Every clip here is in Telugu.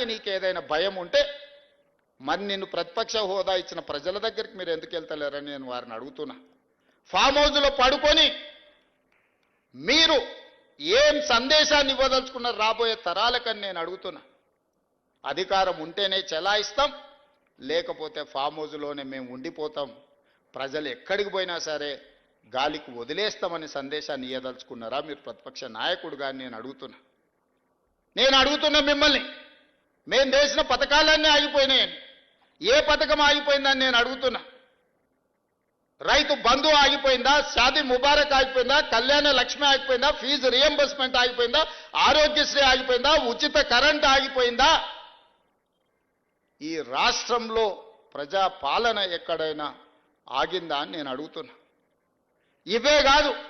చేయడానికి నీకు ఏదైనా భయం ఉంటే మరి నిన్ను ప్రతిపక్ష హోదా ఇచ్చిన ప్రజల దగ్గరికి మీరు ఎందుకు వెళ్తలేరని నేను వారిని అడుగుతున్నా. ఫామ్ హౌస్లో పడుకొని మీరు ఏం సందేశాన్ని ఇవ్వదలుచుకున్నారు రాబోయే తరాలకని నేను అడుగుతున్నా. అధికారం ఉంటేనే చెలాయిస్తాం లేకపోతే ఫామ్ హౌస్లోనే మేము ఉండిపోతాం. ప్రజలు ఎక్కడికి పోయినా సరే గాలికి వదిలేస్తామని సందేశాన్ని ఇవ్వదలుచుకున్నారా మీరు ప్రతిపక్ష నాయకుడుగా నేను అడుగుతున్నా. నేను అడుగుతున్నా మిమ్మల్ని. మేము చేసిన పథకాలన్నీ ఆగిపోయినాయని ఏ పథకం ఆగిపోయిందని నేను అడుగుతున్నా. రైతు బంధు ఆగిపోయిందా? షాదీ ముబారక్ ఆగిపోయిందా? కళ్యాణ లక్ష్మి ఆగిపోయిందా? ఫీజు రియంబర్స్మెంట్ ఆగిపోయిందా? ఆరోగ్యశ్రీ ఆగిపోయిందా? ఉచిత కరెంట్ ఆగిపోయిందా? ఈ రాష్ట్రంలో ప్రజా పాలన ఎక్కడైనా ఆగిందా అని నేను అడుగుతున్నా. ఇవే కాదు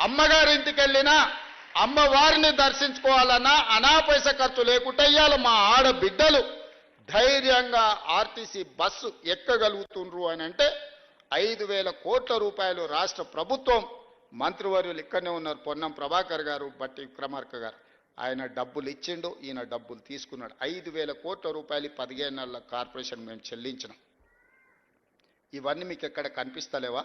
అమ్మగారింటికి వెళ్ళినా అమ్మవారిని దర్శించుకోవాలన్నా అనా పైస ఖర్చు లేకుండా ఇయ్యాల మా ఆడబిడ్డలు. ధైర్యంగా ఆర్టీసీ బస్సు ఎక్కగలుగుతుండ్రు అని అంటే ఐదు వేల కోట్ల రూపాయలు రాష్ట్ర ప్రభుత్వం మంత్రివర్యులు ఇక్కడనే ఉన్నారు పొన్నం ప్రభాకర్ గారు బట్టి విక్రమార్క గారు. ఆయన డబ్బులు ఇచ్చిండు ఈయన డబ్బులు తీసుకున్నాడు. ఐదు వేల కోట్ల రూపాయలు పదిహేను నెలల కార్పొరేషన్ మేము చెల్లించినాం. ఇవన్నీ మీకు ఎక్కడ కనిపిస్తలేవా?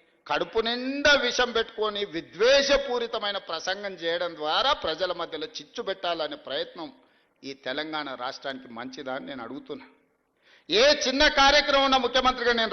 కడుపు నిండా విషం పెట్టుకొని విద్వేషపూరితమైన ప్రసంగం చేయడం ద్వారా ప్రజల మధ్యలో చిచ్చు పెట్టాలనే ప్రయత్నం ఈ తెలంగాణ రాష్ట్రానికి మంచిదా అని నేను అడుగుతున్నా. ఏ చిన్న కార్యక్రమం ఉన్న ముఖ్యమంత్రిగా నేను